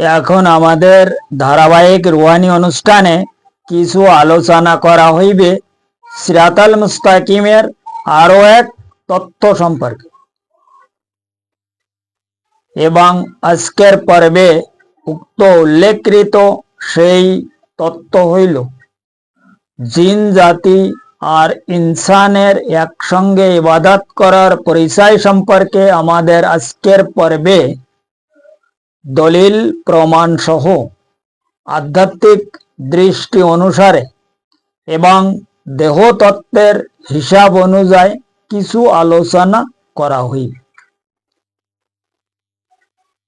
এখন আমাদের ধারাবাহিক রুহানি অনুষ্ঠানে কিছু আলোচনা করা হইবে। সিরাতাল মুস্তাকিমের আরও এক তথ্য সম্পর্কে। এবং আজকের পর্বে উক্ত উল্লেখকৃত সেই তত্ত্ব হইল, জিন জাতি আর ইনসানের একসঙ্গে ইবাদত করার পরিচয় সম্পর্কে আমাদের আজকের পর্বে দলিল প্রমাণ সহ আধ্যাত্মিক দৃষ্টি অনুসারে এবং দেহতত্ত্বের হিসাব অনুযায়ী কিছু আলোচনা করা হইবে।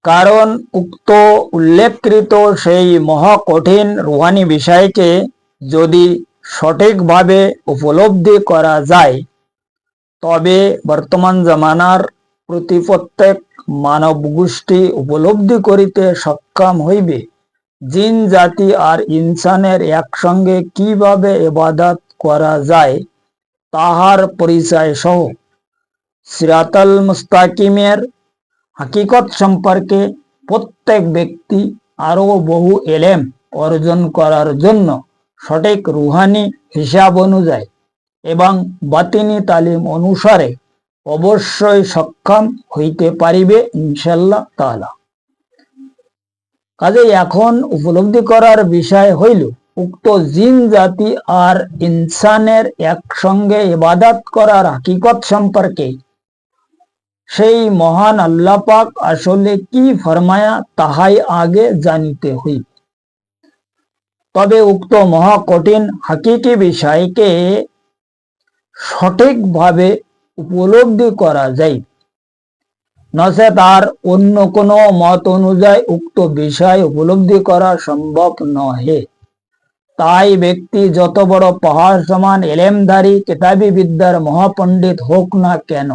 কারণ উক্ত উল্লেখকৃত সেই মহাকঠিন রুহানি বিষয়কে যদি সঠিকভাবে উপলব্ধি করা যায়, তবে বর্তমান জামানার প্রতি প্রত্যেক মানব গোষ্ঠী উপলব্ধি করিতে সক্ষম হইবে। জিন জাতি আর ইনসানের একসঙ্গে কীভাবে এবাদত করা যায়, তাহার পরিচয় সহ। সিরাতাল মুস্তাকিমের হাকিকত সম্পর্কে প্রত্যেক ব্যক্তি আরও বহু এলেম অর্জন করার জন্য সঠিক রুহানি হিসাব অনুযায়ী এবং বাতিনি তালিম অনুসারে অবশ্যই সক্ষম হইতে পারিবে ইনশাল্লাহ তাআলা। কাজে এখন উপলব্ধি করার বিষয় হইল, উক্ত জিন জাতি আর ইনসানের একসঙ্গে ইবাদত করার হাকিকত সম্পর্কে। সেই মহান আল্লাহ পাক আসলে কি ফরমায়া তাহাই আগে জানিতে হইবে। তবে উক্ত মহা কঠিন হাকিকি বিষয়কে সঠিকভাবে উপলব্ধি করা যায়। নচে তার অন্য কোনো মত অনুযায়ী উক্ত বিষয় উপলব্ধি করা সম্ভব নহে। তাই ব্যক্তি যত বড় পাহাড় সমান এলেমধারী কিতাবী বিদ্যার মহাপণ্ডিত হোক না কেন,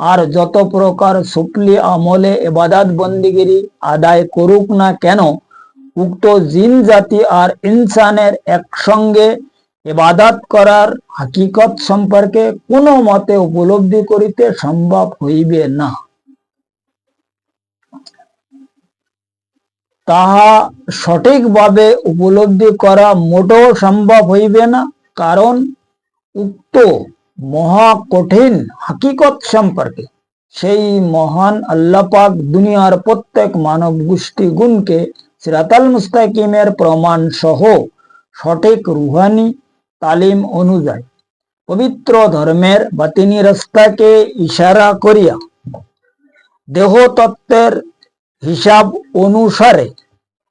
আর যত প্রকার সুপলি আমলে এবাদাত বন্দিগিরি আদায় করুক না কেন, উক্ত জিন জাতি আর ইনসানের একসঙ্গে ইবাদত করার হাকিকত সম্পর্কে কোনো মতে উপলব্ধি করিতে সম্ভব হইবে না। তাহা সঠিকভাবে উপলব্ধি করা মোটেও সম্ভব হইবে না, কারণ উক্ত মহা কঠিন হাকিকত সম্পর্কে সেই মহান আল্লাপাক দুনিয়ার প্রত্যেক মানব গোষ্ঠী গুণকে সিরাতাল মুস্তাকিমের প্রমাণ সহ সঠিক রুহানি তালিম অনুযায়ী। পবিত্র ধর্মের বাতিনি রাস্তাকে ইশারা করিয়া দেহ তত্ত্বের হিসাব অনুসারে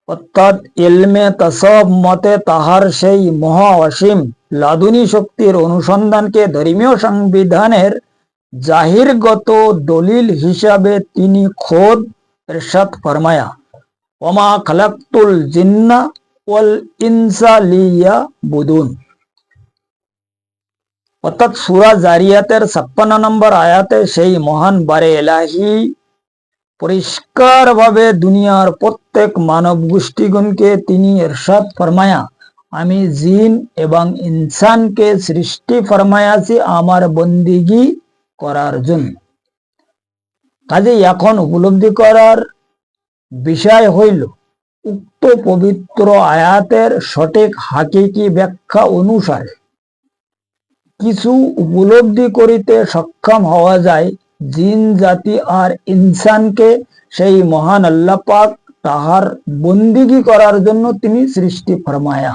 অর্থাৎ এলমে তসব মতে তাহার সেই মহা অসীম লাদুনী শক্তির অনুসন্ধানকে ধর্মীয় সংবিধানের জাহিরগত দলিল হিসাবে তিনি খোদ এরশাদ ফরমায়া ওমা খালাক্তুল জিন্না ওয়াল ইনসা লিয়া বুদুন। অর্থাৎ সুরা জারিয়াতের ছাপ্পান্ন নম্বর আয়াতে সেই মহান বারে এলাহি পরিষ্কার ভাবে দুনিয়ার প্রত্যেক মানব গোষ্ঠীগণকে তিনি এরশাদ ফরমায়া, আমি জিন এবং ইনসানকে সৃষ্টি ফরমায়াছি আমার বন্দিগি করার জন্য। কাজে এখন উপলব্ধি করার বিষয় হইল, উক্ত পবিত্র আয়াতের সঠিক হাকিকি ব্যাখ্যা অনুসারে কিছু উপলব্ধি করিতে সক্ষম হওয়া যায়। জিন, জাতি আর ইনসানকে সেই মহান আল্লাহ পাক তাহার বন্দিগি করার জন্য তিনি সৃষ্টি ফরমায়া।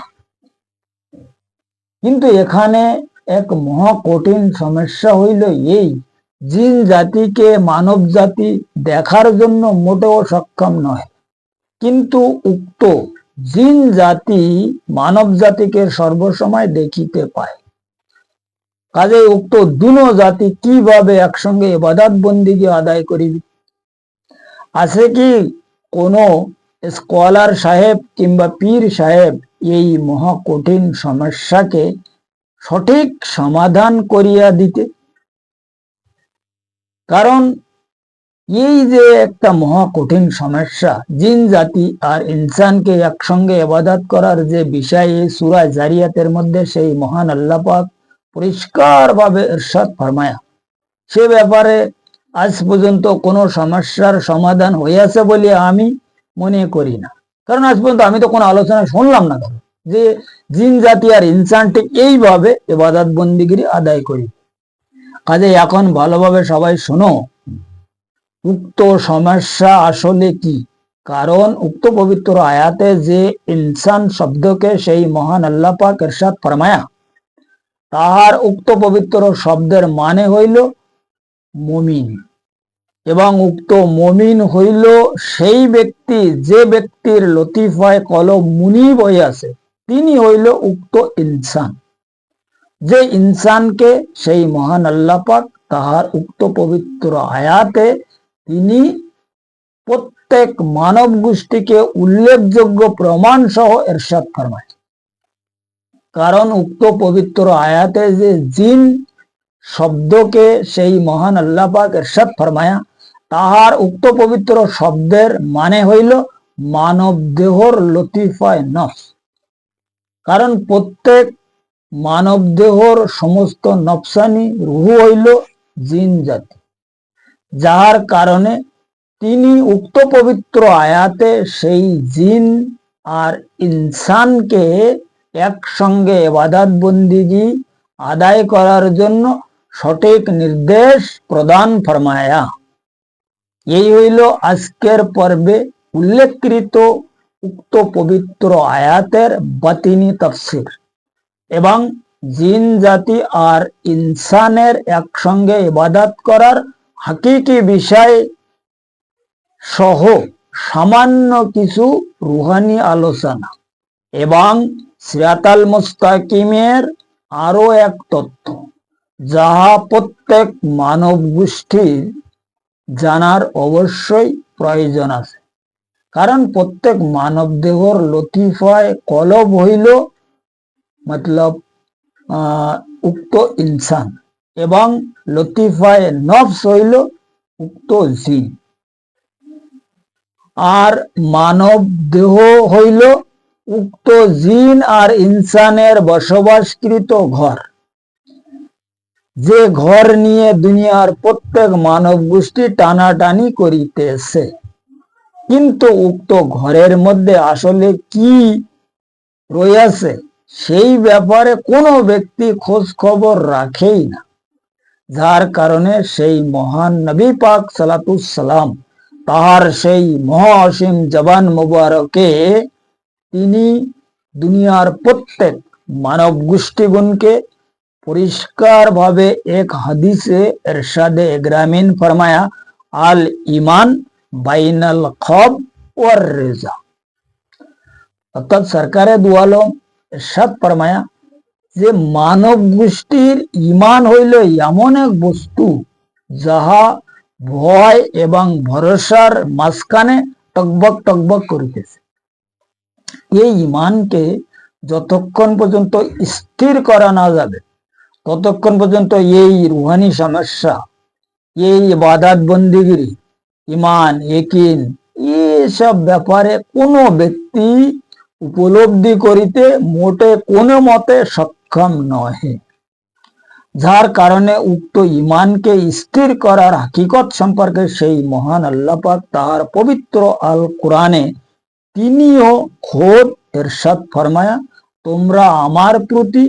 কিন্তু এখানে এক মহা কঠিন সমস্যা হইল এই, জিন জাতিকে মানব জাতি দেখার জন্য মোটেও সক্ষম নয়। কিন্তু উক্ত জিন জাতি মানব জাতিকে সর্বসময় দেখিতে পায়। কাজে উক্ত দুনো জাতি কীভাবে একসঙ্গে এবাদাত বন্দিকে আদায় করিবে? আছে কি কোনো স্কলার সাহেব কিংবা পীর সাহেব এই মহা কঠিন সমস্যাকে সঠিক সমাধান করিয়া দিতে? কারণ এই যে একটা মহা কঠিন সমস্যা, জিন জাতি আর ইনসানকে একসঙ্গে এবাদাত করার যে বিষয় এই সুরা জারিয়াতের মধ্যে সেই মহান আল্লাপাক পরিষ্কার ভাবে এরশাদ ফরমায়া। সে ব্যাপারে আজ পর্যন্ত কোনো সমস্যার সমাধান হইয়াছে বলে আমি মনে করি না। কারণ আজ পর্যন্ত আমি তো কোনো আলোচনা শুনলাম না যে জিন, জাতি আর ইনসান ঠিক এইভাবে এবাদাত বন্দিগিরি আদায় করি কাজে এখন ভালোভাবে সবাই শোনো, উক্ত সমস্যা আসলে কি? কারণ উক্ত পবিত্র আয়াতে যে ইনসান শব্দকে সেই মহান আল্লাহ পাক এরশাদ ফরমায়া তাহার উক্ত পবিত্র শব্দের মানে হইল মমিন। এবং উক্ত মমিন হইল সেই ব্যক্তি, যে ব্যক্তির লতিফায় কলম মুনিব হইয়াছে তিনি হইল উক্ত ইনসান। যে ইনসানকে সেই মহান আল্লাহ পাক তাহার উক্ত পবিত্র আয়াতে তিনি প্রত্যেক মানব গোষ্ঠীকে উল্লেখযোগ্য প্রমাণ সহ এরশাদ ফরমায়। কারণ উক্ত পবিত্র আয়াতে যে জিন শব্দকে সেই মহান আল্লাহ পাক এরশাদ ফরমায়া, তাহার উক্ত পবিত্র শব্দের মানে হইল মানব দেহর লতিফায় নফস। কারণ প্রত্যেক মানব দেহর সমস্ত নফসানি রুহু হইল জিন জাতি। যাহার কারণে তিনি উক্ত পবিত্র আয়াতে সেই জিন আর ইনসানকে একসঙ্গে এবাদাত বন্দিগি আদায় করার জন্য সঠিক নির্দেশ প্রদান ফরমায়া। এই হইল আজকের পর্বে উল্লেখকৃত উক্ত পবিত্র আয়াতের বাতিনি তফসির এবং জিন, জাতি আর ইনসানের একসঙ্গে ইবাদত করার হাকিকি বিষয় সহ সামান্য কিছু রুহানি আলোচনা এবং সিরাতাল মুস্তাকিমের আরও এক তথ্য যাহা প্রত্যেক মানব গোষ্ঠীর জানার অবশ্যই প্রয়োজন আছে। কারণ প্রত্যেক মানব দেহর লতিফায় কলব হইল মতলব উক্ত ইনসান এবং লতিফায় নফস হইল উক্ত জিন। আর মানব দেহ হইল উক্ত জিন আর ইনসানের বসবাসকৃত ঘর। যে ঘর নিয়ে দুনিয়ার প্রত্যেক মানব গোষ্ঠী টানাটানি করিতেছে। কিন্তু উক্ত ঘরের মধ্যে আসলে কি রয়েছে, সেই ব্যাপারে কোনো ব্যক্তি খোঁজ খবর রাখেই না। যার কারণে সেই মহান নবী পাক সালাতুসালাম তাহার সেই মহাসীম জবান মুবারকে তিনি দুনিয়ার প্রত্যেক মানব গোষ্ঠীগুণকে পরিষ্কারভাবে এক হাদিসে এরশাদে গ্রামীণ ফরমায়া, আল ইমান বাইনাল খব ওয়ার রেজা। অর্থাৎ সরকারে দুয়ালো এরশাদ ফরমায়া, যে মানব গোষ্ঠীর ইমান হইল এমন এক বস্তু যাহা ভয় এবং ভরসার মাঝখানে টকবক টকবক করিতেছে। এই ইমানকে যতক্ষণ পর্যন্ত স্থির করা না যাবে, ততক্ষণ পর্যন্ত এই রুহানি সমস্যা, এই বাদাত বন্দিগিরি ইমান একিন এসব ব্যাপারে কোনো ব্যক্তি উপলব্ধি করিতে মোটে কোনো মতে সক্ষম নহে। যার কারণে উক্ত ইমানকে স্থির করার হাকিকত সম্পর্কে সেই মহান আল্লাহ পাক তাহার পবিত্র আল কোরআনে তিনিও খোদ এরশাদ ফরমায়া, তোমরা আমার প্রতি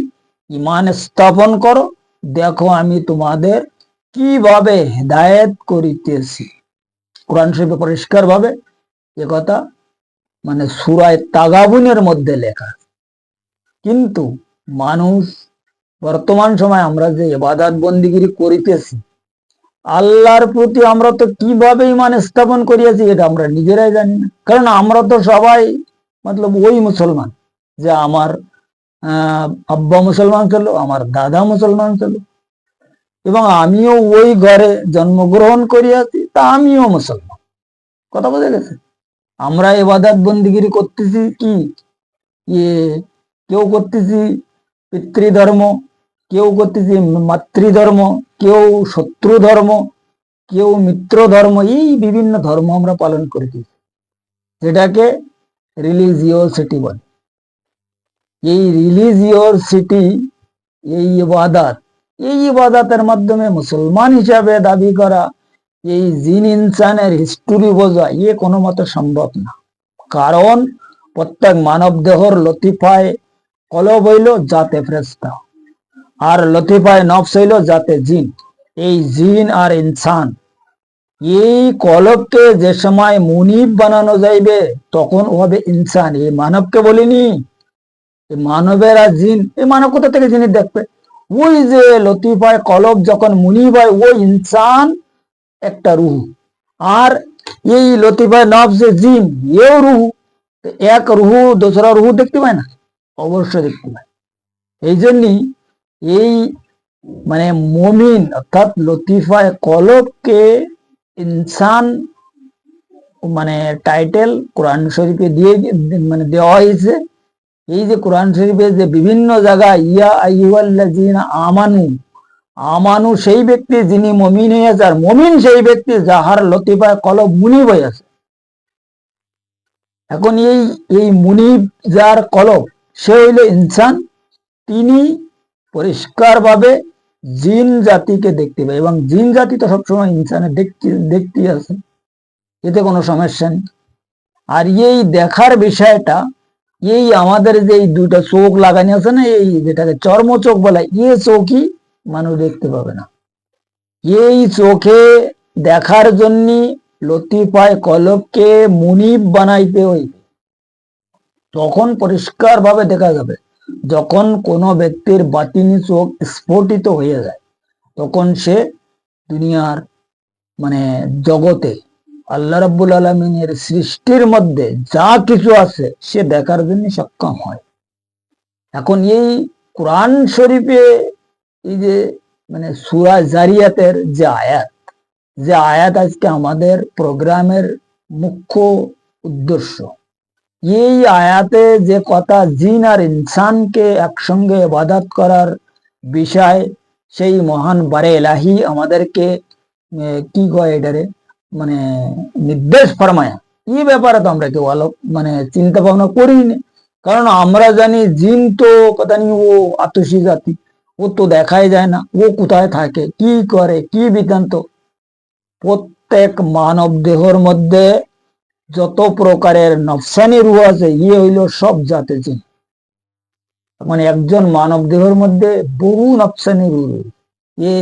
ইমান স্থাপন করো। দেখো আমি তোমাদের কীভাবে হেদায়েত করিতেছি। কোরআন শরীফে পরিষ্কার ভাবে কথা মানে সুরায় তাগাবুনের মধ্যে লেখা। কিন্তু মানুষ, বর্তমান সময় আমরা যে ইবাদত বন্দিগিরি করিতেছি আল্লাহর প্রতি আমরা তো কীভাবে ইমান স্থাপন করিয়াছি এটা আমরা নিজেরাই জানি না। কারণ আমরা তো সবাই মতলব ওই মুসলমান যে আমার আহ, আব্বা মুসলমান ছিল আমার দাদা মুসলমান ছিল। এবং আমিও ওই ঘরে জন্মগ্রহণ করিয়াছি তা আমিও মুসলমান। কথা বোঝা গেছে? আমরা এবাদাত বন্দিগিরি করতেছি কি? কেউ করতেছি পিতৃধর্ম কেউ করতেছি মাতৃধর্ম কেউ শত্রু ধর্ম, কেউ মিত্র ধর্ম, এই বিভিন্ন ধর্ম আমরা পালন করিতেছি যেটাকে রিলিজিওসিটি বলে। এই রিলিজিওসিটি এই ইবাদাত, এই ইবাদাতের মাধ্যমে মুসলমান হিসাবে দাবি করা, এই জিন ইনসানের হিস্টোরি বোঝা ইয়ে কোনো মতে সম্ভব না। কারণ প্রত্যেক মানব দেহর লতিফায় কলব হইল জাতে ফ্রেস্তা। আর লতিফায় নফস হইল যাতে জিন। এই জিন আর ইনসান। এই কলবকে যে সময় মুনিব বানানো যাইবে, তখন হবে ইনসান। এই মানবকে বলিনি। মানবের আর জিন, এই মানব কোথা থেকে জিনিস দেখবে? ওই যে লতিফায় কলব যখন মুনিব হয় ওই ইনসান একটা রুহু। আর এই লতিফায় নফ যে জিন, এও রুহু। এক রুহু, দোসরা রুহু দেখতে পায় না? অবশ্যই দেখতে পায়। এই জন্যই এই মানে মমিন অর্থাৎ লতিফায় কলবকে ইনসান মানে টাইটেল কোরআন শরীফে দিয়ে মানে দেওয়া হয়েছে। এই যে কোরআন শরীফে যে বিভিন্ন জায়গায়, ইয়া আইয়ুহাল্লাযীনা আমানু আমানু সেই ব্যক্তি যিনি মমিন হয়েছে, আর মমিন সেই ব্যক্তি যাহার লতিফায় কলব মুনিব হয়েছে এখন এই এই মুনিব যার কলব, সে হইল ইনসান। তিনি পরিষ্কারভাবে জিন জাতিকে দেখতে পায় এবং জিন জাতি তো সবসময় ইনসানের দেখতে দেখতে আছে এতে কোনো সমস্যা নেই। আর এই দেখার বিষয়টা, এই আমাদের যে এই দুইটা চোখ লাগানো আছে না, এই যেটাকে চর্ম চোখ বলে, এ চোখই মানুষ দেখতে পাবে না। এই চোখে দেখার জন্য লতিফায় কলবকে মুনিব বানাইতে হইবে। তখন পরিষ্কার ভাবে দেখা যাবে। যখন কোনো ব্যক্তির বাতিনি চোখ স্ফোটিত হয়ে যায়, তখন সে দুনিয়ার মানে জগতে আল্লাহ রাব্বুল আলমিনের সৃষ্টির মধ্যে যা কিছু আছে সে দেখার জন্য সক্ষম হয়। এখন এই কোরআন শরীফে এই যে মানে সুরা জারিয়াতের যে আয়াত যে আয়াত আজকে আমাদের প্রোগ্রামের মুখ্য উদ্দেশ্য। এই আয়াতে যে কথা জিন আর ইনসানকে একসঙ্গে ইবাদত করার বিষয়, সেই মহান বারে এলাহি আমাদেরকে কি কয় এটারে? মানে নির্দেশ ফরমায়। এই ব্যাপারে তো আমরা কেউ আলো মানে চিন্তা ভাবনা করিনি। কারণ আমরা জানি জিন তো কথা নি ও আতসী জাতি। ও তো দেখাই যায় না, ও কোথায় থাকে, কি করে, কি বিতান্ত প্রত্যেক মানব দেহর মধ্যে যত প্রকারের নফসানি রূহ আছে ইয়ে হইল সব জাতে জিন। মানে একজন মানব দেহের মধ্যে বহু নফসানি রূহ এ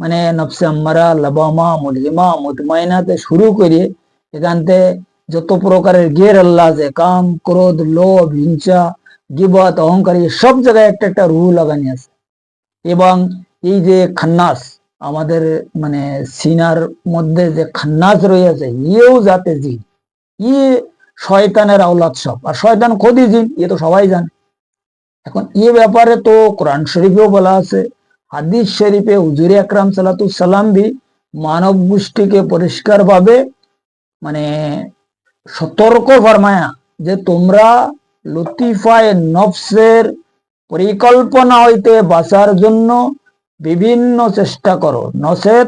মানে নফসে আম্মারা, লাবামা মুলিমা মুতমাইনাতে শুরু করে এখানতে যত প্রকারের গের আল্লাহ আছে, কাম, ক্রোধ, লোভ, হিংসা, গিবত, অহংকার সব জায়গায় একটা একটা রুহ লাগানি আছে। এবং এই যে খান্নাস, আমাদের মানে সিনার মধ্যে যে খান্নাস রয়েছে ইয়েও যাতে জিন। ইয়ে শয়তানের আওলাদ সব? আর শয়তান খোদি জিন ইয়ে তো সবাই জানে। এখন এ ব্যাপারে তো কোরআন শরীফেও বলা আছে, হাদিস শরীফে হুজুর আকরাম সালাতু সালাম বি মানব গোষ্ঠীকে পরিষ্কার ভাবে মানে সতর্ক ফরমায়া যে তোমরা লতিফায় নফসের পরিকল্পনা হইতে বাঁচার জন্য বিভিন্ন চেষ্টা করো। নসেত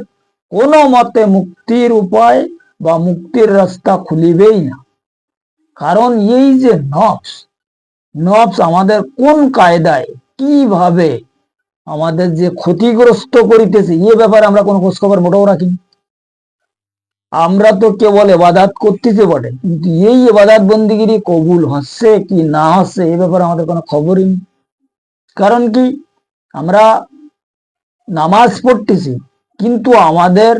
কোনো মতে মুক্তির উপায় বা মুক্তির রাস্তা খুলিবেই না। কারণ এই যে নফস নফস আমাদের কোন কায়দায়, কীভাবে আমাদের যে ক্ষতিগ্রস্ত করিতেছে, এ ব্যাপারে আমরা কোনো খোঁজখবর মোটেও রাখিনি আমরা তো কেবল এবাদাত করতেছি বটে, কিন্তু এই এবাদাত বন্দিগিরি কবুল হচ্ছে কি না হচ্ছে, এ ব্যাপারে আমাদের কোনো খবরই নেই। কারণ কি, আমরা নামাজ পড়তেছি, কিন্তু আমাদের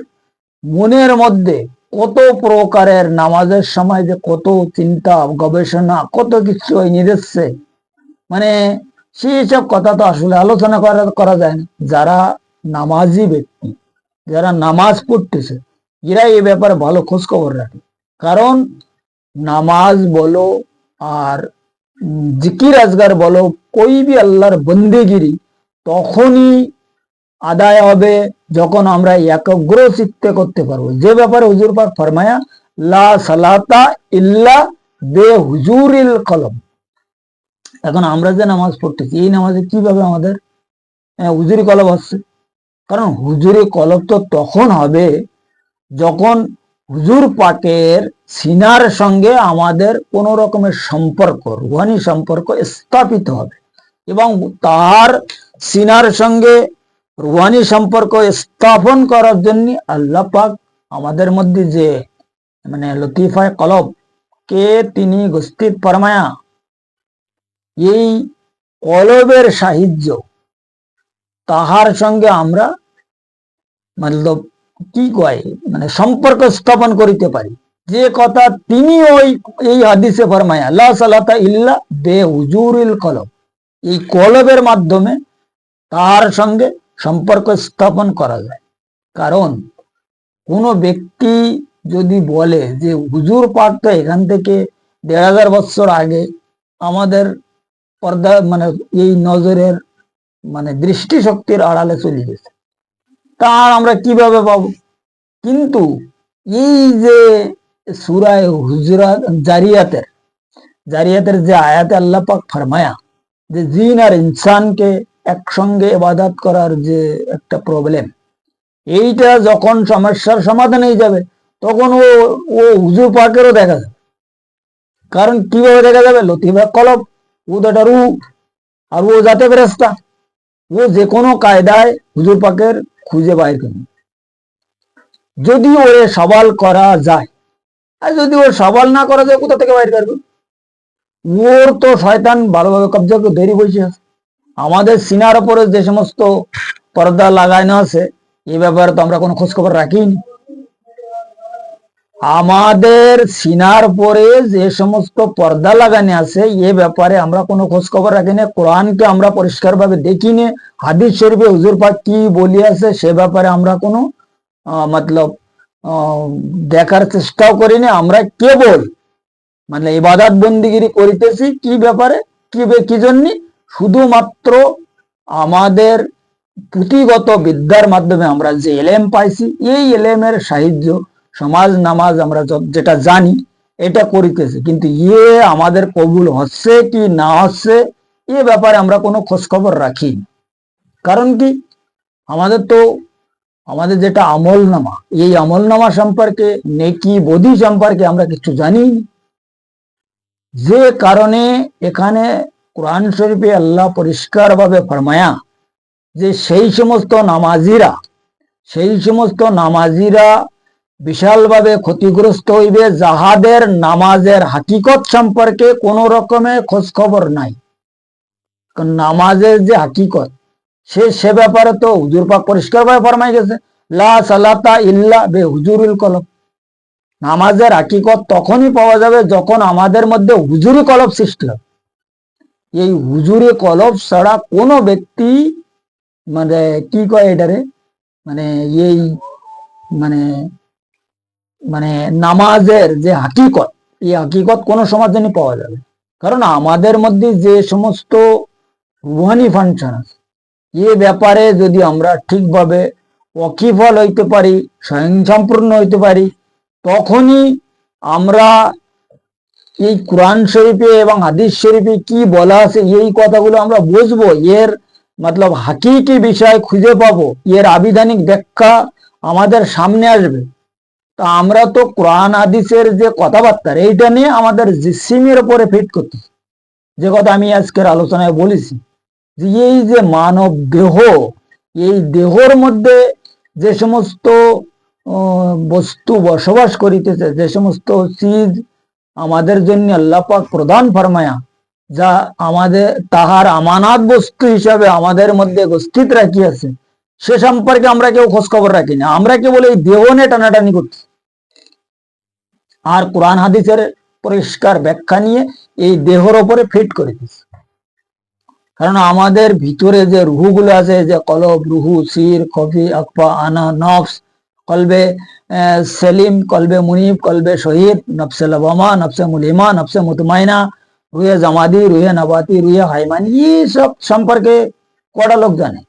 মনের মধ্যে কত প্রকারের নামাজের সময় যে কত চিন্তা, গবেষণা, কত কিছু দিচ্ছে মানে সেই সব কথা তো আসলে আলোচনা করা করা যায় না। যারা নামাজি ব্যক্তি, যারা নামাজ পড়তেছে এরা এই ব্যাপারে ভালো খোঁজ খবর রাখে। কারণ নামাজ বলো আর জিকির আজগার বলো, কই বি আল্লাহর বন্দেগিরি, তখনই আদায় হবে যখন আমরা একাগ্র চিত্তে করতে পারব। যে ব্যাপারে হুজুর পাক ফরমায়া লা সালাতা ইল্লা বে হুজুরিল কলম। এখন আমরা যে নামাজ পড়তেছি এই নামাজে কীভাবে আমাদের আহ, হুজুরি কলব হচ্ছে কারণ হুজুরি কলব তো তখন হবে যখন হুজুর পাকের সিনার সঙ্গে আমাদের কোন রকমের সম্পর্ক রুহানি সম্পর্ক স্থাপিত হবে এবং তার সিনার সঙ্গে রুহানি সম্পর্ক স্থাপন করার জন্য আল্লাহ পাক আমাদের মধ্যে যে মানে লতিফায় কলব, কে তিনি গস্তিত ফরমায়া, এই কলবের সাহায্য তাহার সঙ্গে আমরা মতলব কি কয় মানে সম্পর্ক স্থাপন করিতে পারি। যে কথা তিনি ওই, এই হাদিসে ফরমায়া আল্লাহ ইল্লা বে হুজুরিল কলব। এই কলবের মাধ্যমে তার সঙ্গে সম্পর্ক স্থাপন করা যায়। কারণ কোন ব্যক্তি যদি বলে যে, হুজুর পাক তো এখান থেকে দেড় হাজার বছর আগে আমাদের পর্দা মানে এই নজরের মানে দৃষ্টিশক্তির আড়ালে চলে গেছে তার আমরা কীভাবে পাবো? কিন্তু এই যে সুরায় হুজরাত জারিয়াতের জারিয়াতের যে আয়াতে আল্লাহ পাক ফরমায়া যে জিন আর ইনসানকে একসঙ্গে ইবাদত করার যে একটা প্রবলেম এইটা যখন সমস্যার সমাধান হয়ে যাবে, তখন ও ও হুজুর পাকেরও দেখা যাবে। কারণ কীভাবে দেখা যাবে? লতিফা কলব, ও একটা রূপ আর ও যাতে ফেরেস্তা ও যে কোনো কায়দায় হুজুর পাকের খুঁজে বাইর করবে যদি ওরে সবাল করা যায়, আর যদি ওর সবাল না করা যায়, কোথা থেকে বাইর করবে? ওর তো শয়তান ভালোভাবে কবজা ধরে বসে আছে আমাদের সিনার উপরে যে সমস্ত পর্দা লাগানো আছে, এ ব্যাপারে তো আমরা কোনো খোঁজ খবর রাখিনি। আমাদের সিনার পরে যে সমস্ত পর্দা লাগানো আছে, এ ব্যাপারে আমরা কোনো খোঁজ খবর রাখি না কোরআনকে আমরা পরিষ্কার ভাবে দেখি না হাদিস শরীফে হুজুর পাক কি বলি আছে সে ব্যাপারে আমরা কোনো মতলব দেখার চেষ্টাও করি না আমরা কেবল মানে ইবাদত বন্দিগিরি করিতেছি। কি ব্যাপারে? কি কি জন্য? শুধুমাত্র আমাদের পুঁথিগত বিদ্যার মাধ্যমে আমরা যে এলেম পাইছি, এই এলেমের সাহায্য সমাজ, নামাজ আমরা যেটা জানি, এটা করিতেছে। কিন্তু ইয়ে আমাদের কবুল হচ্ছে কি না হচ্ছে, এ ব্যাপারে আমরা কোনো খোঁজ খবর রাখি কারণ কি? আমাদের তো, আমাদের যেটা আমল নামা এই আমল নামা সম্পর্কে, নেকি বধি সম্পর্কে আমরা কিছু জানি। যে কারণে এখানে কোরআন শরীফে আল্লাহ পরিষ্কার ভাবে ফরমায়া যে সেই সমস্ত নামাজিরা, সেই সমস্ত নামাজিরা বিশালভাবে ক্ষতিগ্রস্ত হইবে যাহাদের নামাজের হাকিকত সম্পর্কে কোনো রকমে খোঁজ খবর নাই নামাজের যে হাকিকত, সে সে ব্যাপারে তো হুজুর পাক পরিষ্কার ভাবে ফরমাই গেছে। লা সালাতা ইল্লা বে হুজুরুল কলম নামাজের হাকিকত তখনই পাওয়া যাবে যখন আমাদের মধ্যে হুজুরি কলব সৃষ্টি হবে। এই হুজুরি কলব ছাড়া কোনো ব্যক্তি মানে কি কয় এটারে? মানে এই মানে মানে নামাজের যে হাকিকত, এই হাকিকত কোনো সমাজ জন্য পাওয়া যাবে। কারণ আমাদের মধ্যে যে সমস্ত রুহানি ফাংশন আছে, এ ব্যাপারে যদি আমরা ঠিকভাবে অকিফল হইতে পারি স্বয়ংসম্পূর্ণ হইতে পারি, তখনই আমরা এই কোরআন শরীফে এবং হাদিস শরীফে কি বলা আছে, এই কথাগুলো আমরা বুঝব। এর মতলব হাকিকি বিষয় খুঁজে পাবো। এর আবিধানিক ব্যাখ্যা আমাদের সামনে আসবে। তা আমরা তো কোরআন হাদিসের যে কথাবার্তা, এইটা নিয়ে আমাদের সিমের উপরে ফিট করতে যে কথা আমি আজকের আলোচনায় বলেছি, যে এই যে মানব দেহ, এই দেহর মধ্যে যে সমস্ত বস্তু বসবাস করিতেছে, যে সমস্ত চিজ আমাদের জন্য আল্লাপাক প্রদান ফরমায়া, যা আমাদের, তাহার আমানাত বস্তু হিসাবে আমাদের মধ্যে উপস্থিত রাখিয়াছে। সে সম্পর্কে আমরা কেউ খোঁজ খবর রাখি না আমরা কেবল এই দেহ নিয়ে টানাটানি করছি। আর কোরআন হাদিসের পরিষ্কার ব্যাখ্যা নিয়ে এই দেহর ওপরে ফিট করে দিচ্ছে কারণ আমাদের ভিতরে যে রুহুগুলো আছে, যে কলব, রুহু, সির কফি আকফা, আনা, নফস কলবে সেলিম, কলবে মুনিব, কলবে শহীদ, নফসে লবামা, নফসে মুলিমা নফসে মুতমাইনা, রুয়ে জামাদি, রুয়ে নবাতি, রুয়ে হাইমানি এই সব সম্পর্কে কটা লোক জানে?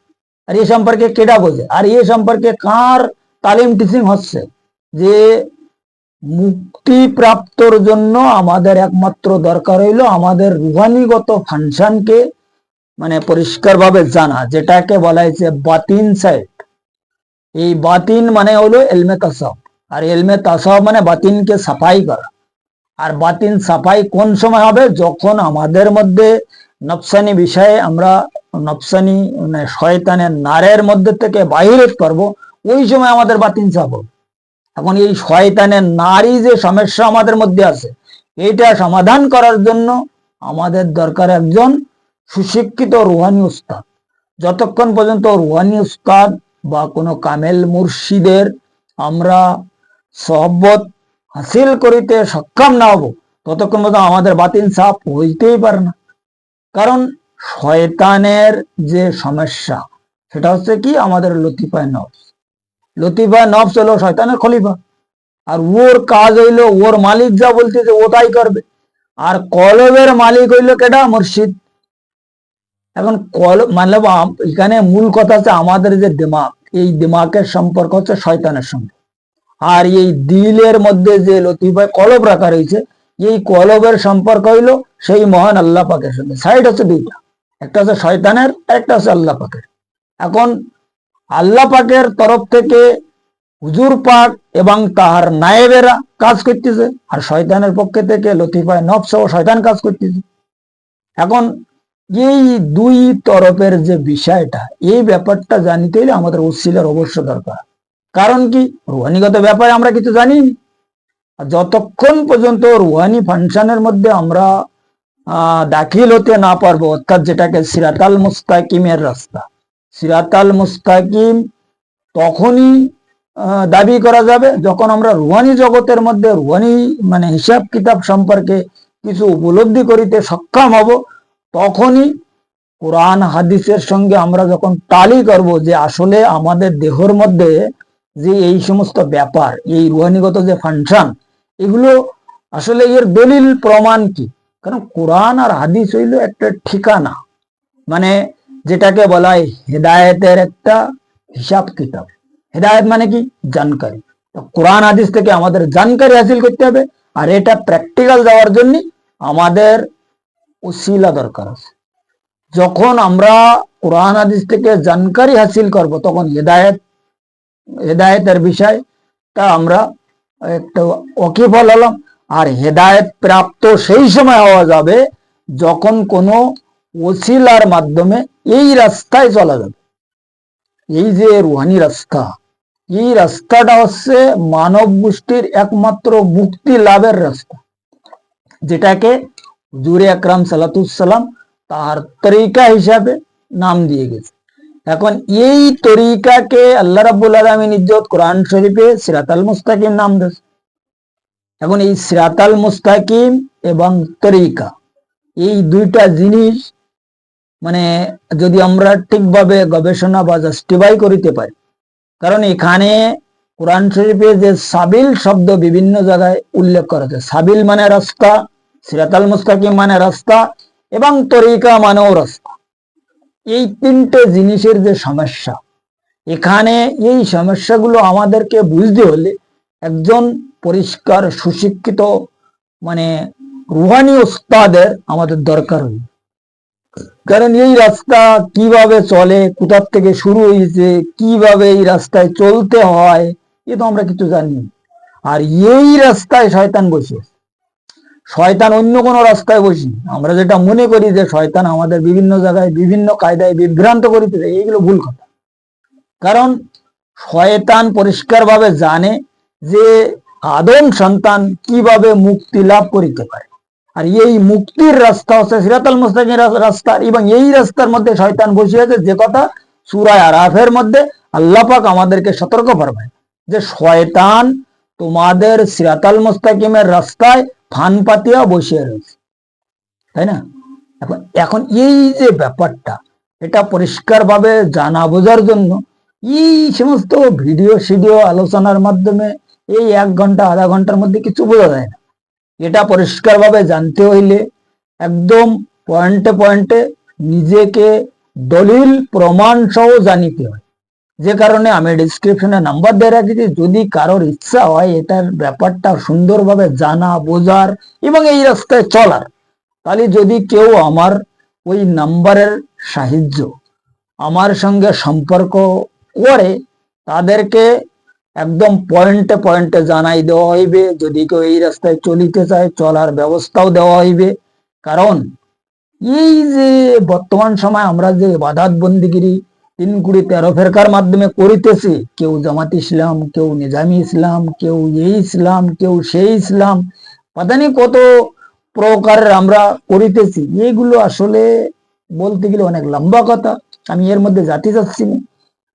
আর এ সম্পর্কে কেডা বোঝে? আর এ সম্পর্কে কার তালিম টিচিং হচ্ছে? যে মুক্তি প্রাপ্তর জন্য আমাদের একমাত্র দরকার হইল আমাদের রুহানিগত ফাংশনকে মানে পরিষ্কারভাবে জানা, যেটাকে বলা হয়েছে বাতিন সাইড এই বাতিন মানে হলো এলমে তাসাব। আর এলমে তাসাব মানে বাতিনকে সাফাই করা। আর বাতিন সাফাই কোন সময় হবে? যখন আমাদের মধ্যে নফসানি বিষয়ে আমরা নফসানি মানে শয়তানের নারের মধ্যে থেকে বাহির করব, ওই সময় আমাদের বাতিন সাফ এখন এই শয়তানের নারী যে সমস্যা আমাদের মধ্যে আছে, এটা সমাধান করার জন্য আমাদের দরকার একজন সুশিক্ষিত রুহানি উস্তাদ। যতক্ষণ পর্যন্ত রুহানি উস্তাদ বা কোনো কামেল মুর্শিদের আমরা সহবত হাসিল করিতে সক্ষম না হব, ততক্ষণ পর্যন্ত আমাদের বাতিল সাপ হইতেই পারে না। কারণ শয়তানের যে সমস্যা, সেটা হচ্ছে কি? আমাদের লতিফায় নফস। লতিফায় নফস হলো শয়তানের খলিফা। আর ওর কাজ হইল, ওর মালিক যা বলতেছে ও তাই করবে। আর কলবের মালিক হইল কেটা মুর্শিদ। এখন কল মানে এখানে মূল কথা হচ্ছে আমাদের যে দিমাগ, এই দিমাগের সম্পর্ক হচ্ছে শয়তানের সঙ্গে। আর এই দিলের মধ্যে যে লতিফায় কলব রাখা রয়েছে, এই কলবের সম্পর্ক হইল সেই মহান আল্লাহ পাকের সঙ্গে। সাইড হচ্ছে দুইটা, একটা হচ্ছে শয়তানের একটা হচ্ছে আল্লাহ পাকের। এখন আল্লাহ পাকের তরফ থেকে হুজুর পাক এবং তাহার নায়েবেরা কাজ করতেছে, আর শয়তানের পক্ষে থেকে লতিফায় নফস ও শয়তান কাজ করতেছে। এখন এই দুই তরফের যে বিষয়টা, এই ব্যাপারটা জানিতে হলে আমাদের উচ্ছিলের অবশ্য দরকার। কারণ কি? রুহানিগত ব্যাপারে আমরা কিছু জানি যতক্ষণ পর্যন্ত রুহানি ফাংশনের মধ্যে আমরা দাখিল হতে না পারব, অর্থাৎ যেটাকে সিরাতাল মুস্তাকিমের রাস্তা সিরাতাল মুস্তাকিম তখনই দাবি করা যাবে যখন আমরা রুহানি জগতের মধ্যে, রুহানি মানে হিসাব কিতাব সম্পর্কে কিছু উপলব্ধি করিতে সক্ষম হব। তখনই কোরআন হাদিসের সঙ্গে আমরা যখন টালি করব যে আসলে আমাদের দেহর মধ্যে যে এই সমস্ত ব্যাপার, এই রুহানিগত যে ফাংশন, এগুলো আসলে এর দলিল প্রমাণ কি? কারণ কোরআন আর হাদিস হইল একটা ঠিকানা। মানে যেটাকে বলা হয় হেদায়েতের একটা হিসাব কিতাব। হেদায়েত মানে কি? জানকারি। কোরআন হাদিস থেকে আমাদের জানকারি হাসিল করতে হবে। আর এটা প্র্যাকটিক্যাল যাওয়ার জন্য আমাদের উসিলা দরকার আছে। যখন আমরা কোরআন হাদিস থেকে জানকারি হাসিল করব, তখন হেদায়েত, হেদায়েতের বিষয়টা আমরা একটু ওকিফল হলাম আর হেদায়েত প্রাপ্ত সেই সময় হওয়া যাবে যখন কোনো ওসিলার মাধ্যমে এই রাস্তায় চলা যাবে। এই যে রুহানি রাস্তা, এই রাস্তাটা হচ্ছে মানব গোষ্ঠীর একমাত্র মুক্তি লাভের রাস্তা। যেটাকে জুরে আকরাম সালাতুসাল্লাম তার তরিকা হিসাবে নাম দিয়ে গেছে। এখন এই তরিকাকে আল্লাহ রাব্বুল আলমিন ইজ্জত কোরআন শরীফে সিরাতাল মুস্তাকিম নাম দিয়েছে। এখন এই সিরাতাল মুস্তাকিম এবং তরিকা, এই দুইটা জিনিস মানে যদি আমরা ঠিকভাবে গবেষণা বা জাস্টিফাই করিতে পারি, কারণ এখানে কোরআন শরীফে যে সাবিল শব্দ বিভিন্ন জায়গায় উল্লেখ করা আছে। সাবিল মানে রাস্তা সিরাতাল মুস্তাকিম মানে রাস্তা এবং তরিকা মানেও রাস্তা। এই তিনটে জিনিসের যে সমস্যা, এখানে এই সমস্যাগুলো আমাদেরকে বুঝতে হলে একজন পরিষ্কার, সুশিক্ষিত মানে রুহানি উস্তাদের আমাদের দরকার হই কারণ এই রাস্তা কীভাবে চলে, কোথার থেকে শুরু হয়েছে, কীভাবে এই রাস্তায় চলতে হয়, এ তো আমরা কিছু জানি আর এই রাস্তায় শয়তান বসে। শয়তান অন্য কোনো রাস্তায় বসি। আমরা যেটা মনে করি যে শয়তান আমাদের বিভিন্ন জায়গায় বিভিন্ন কায়দায় বিভ্রান্ত করিতে দেয় এইগুলো ভুল কথা। কারণ শয়তান পরিষ্কারভাবে জানে যে আদম সন্তান কীভাবে মুক্তি লাভ করিতে পারে। আর এই মুক্তির রাস্তা হচ্ছে সিরাতাল মুস্তাকিম রাস্তা, এবং এই রাস্তার মধ্যে শয়তান বসিয়েছে যে কথা সুরায় আরাফের মধ্যে আল্লাপাক আমাদেরকে সতর্ক করবে যে শয়তান তোমাদের সিরাতাল মুস্তাকিমের রাস্তায় ফান পাতিয়া বসিয়ে রয়েছে, তাই না? এখন এখন এই যে ব্যাপারটা, এটা পরিষ্কারভাবে জানা বোঝার জন্য এই সমস্ত ভিডিও সিডিও আলোচনার মাধ্যমে এই এক ঘণ্টা, আধা ঘণ্টার মধ্যে কিছু বোঝা যায় না। এটা পরিষ্কারভাবে জানতে হইলে একদম পয়েন্টে পয়েন্টে নিজেকে দলিল প্রমাণ সহ জানিতে হয়। যে কারণে আমি ডিসক্রিপশনে নাম্বার দিয়ে রাখেছি। যদি কারোর ইচ্ছা হয় এটার ব্যাপারটা সুন্দরভাবে জানা, বোঝার এবং এই রাস্তায় চলার, তাহলে যদি কেউ আমার ওই নাম্বারের সাহায্য আমার সঙ্গে সম্পর্ক করে, তাদেরকে একদম পয়েন্টে পয়েন্টে জানাই দেওয়া হইবে। যদি কেউ এই রাস্তায় চলিতে চায়, চলার ব্যবস্থাও দেওয়া হইবে। কারণ এই যে বর্তমান সময় আমরা যে বাদাত বন্দিগিরি তিন কুড়ি তেরো ফেরকার মাধ্যমে করিতেছি। কেউ জামাত ইসলাম, কেউ নিজামি ইসলাম, কেউ এই ইসলাম, কেউ সেই ইসলাম। পাতানি কত প্রকারের আমরা করিতেছি। এইগুলো আসলে বলতে গেলে অনেক লম্বা কথা। আমি এর মধ্যে জাতি যাচ্ছি না।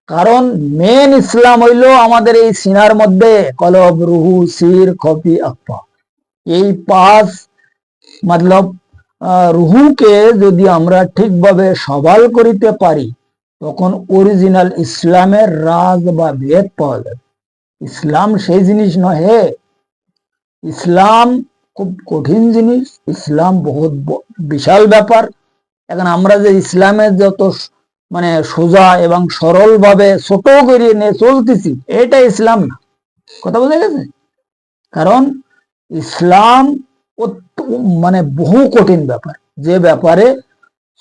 কারণ মেন ইসলাম হইল আমাদের এই সিনার মধ্যে কলব, রুহু, সির খপি আপ্পা এই পাঁচ মতলব রুহুকে যদি আমরা ঠিকভাবে সবাল করিতে পারি তখন অরিজিনাল ইসলামের রাজ বা ভেদ পাওয়া যাবে ইসলাম সেই জিনিস নহে ইসলাম খুব কঠিন জিনিস, ইসলাম বহুত বিশাল ব্যাপার। এখন আমরা যে ইসলামের যত মানে সোজা এবং সরল ভাবে ছোট করে নিয়ে চলতেছি, এটা ইসলাম না। কথা বোঝা গেছে? কারণ ইসলাম মানে বহু কঠিন ব্যাপার। যে ব্যাপারে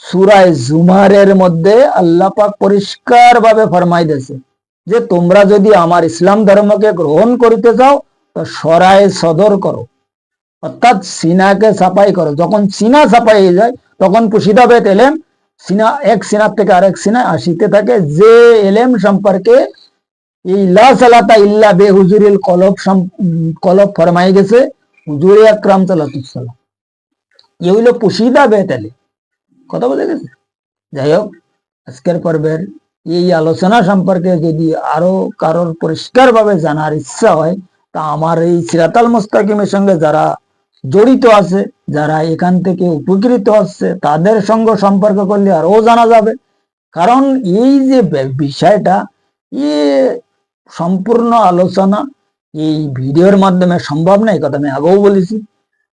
সুরায় জুমারের মধ্যে আল্লাহ পাক পরিষ্কার ভাবে ফরমাই দিয়েছে যে তোমরা যদি আমার ইসলাম ধর্মকে গ্রহণ করিতে চাও তো সরায় সদর করো। অর্থাৎ সিনাকে সাফাই করো। যখন সিনা সাফাই হয়ে যায়, তখন পুশিদা বেত এলেম, সিনা এক সিনার থেকে আরেক সিনায় আসিতে থাকে। যে এলেম সম্পর্কে এই লা সালাতা ইল্লা বে হুজুরিল কলব কলব ফরমাই গেছে হুজুর আকরাম সালাতুসাল্লাম এ হইল পুশিদা বেত এলেম। কথা বোঝা গেছে? যাই হোক, আজকের পর্বের এই আলোচনা সম্পর্কে যদি আরও কারোর পরিষ্কার ভাবে জানার ইচ্ছা হয়, তা আমার এই সিরাতাল মুস্তাকিমের সঙ্গে যারা জড়িত আছে, যারা এখান থেকে উপকৃত হচ্ছে, তাদের সঙ্গে সম্পর্ক করলে আরও জানা যাবে। কারণ এই যে বিষয়টা, এ সম্পূর্ণ আলোচনা এই ভিডিওর মাধ্যমে সম্ভব না কথা আমি আগেও বলেছি।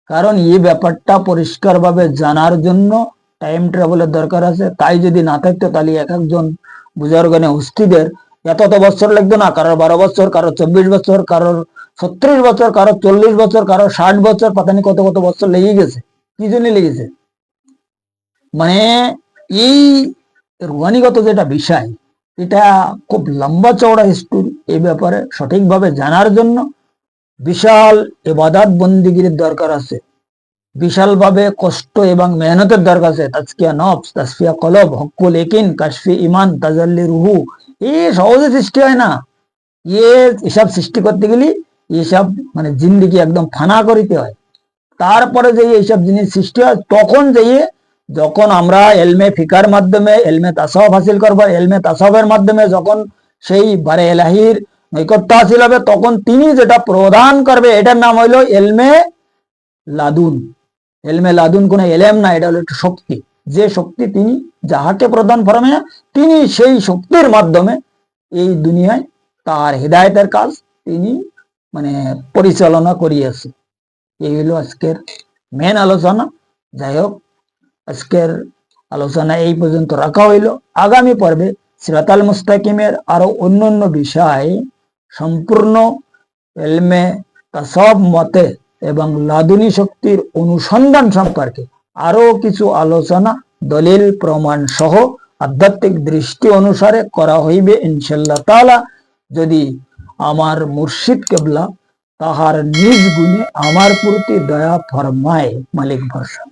কারণ এই ব্যাপারটা পরিষ্কারভাবে জানার জন্য টাইম ট্রাভেলের দরকার আছে। তাই যদি না থাকতো, তাহলে এক একজন বুজার্গনে হুস্তিদের এত এত বছর লাগতো না। কারোর বারো বছর, কারোর চব্বিশ বছর, কারোর ছত্রিশ বছর, কারোর চল্লিশ বছর, কারোর ষাট বছর পাতানি কত কত বছর লেগে গেছে। কি জন্য লেগেছে? মানে এই রুহানিগত যেটা বিষয়, এটা খুব লম্বা চওড়া হিস্টোরি এই ব্যাপারে সঠিকভাবে জানার জন্য বিশাল এবাদাত বন্দিগির দরকার আছে। বিশালভাবে কষ্ট এবং মেহনতের দরকার আছে। তাজকিয়া নফস তাসফিয়া কলব হকুল একিন কাশফি ইমান তাজাল্লি রুহু এই সহজে সৃষ্টি হয় না। এসব সৃষ্টি করতে এসব মানে জিন্দিগি একদম ফানা করিতে হয়। তারপরে যে এইসব জিনিস সৃষ্টি হয়, তখন যেয়ে যখন আমরা এলমে ফিকার মাধ্যমে, এলমে তাসাব হাসিল করব, এলমে তাসবের মাধ্যমে যখন সেই বারে এলাহির নৈকট্য হাসিল হবে, তখন তিনি যেটা প্রদান করবে, এটার নাম হইল এলমে লাদুন। এলমে লাদুন কোন এলেম না এটা হলো একটা শক্তি। যে শক্তি তিনি যাহাকে প্রদান ফরমে তিনি সেই শক্তির মাধ্যমে এই দুনিয়ায় তার হৃদায়তের কাজ তিনি মানে পরিচালনা করিয়েছে এই হলো আজকের মেন আলোচনা। যাই হোক, আজকের আলোচনা এই পর্যন্ত রাখা হইল। আগামী পর্বে সিরাতাল মুস্তাকিমের আরও অন্যান্য বিষয় সম্পূর্ণ এলমে সব মতে এবং লাদুনি শক্তির অনুসন্ধান সম্পর্কে আরও কিছু আলোচনা দলিল প্রমাণ সহ আধ্যাত্মিক দৃষ্টি অনুসারে করা হইবে ইনশাল্লাহ তালা যদি আমার মুর্শিদ কেবলা তাহার নিজ গুণে আমার প্রতি দয়া ফরমায়, মালিক ভরসা।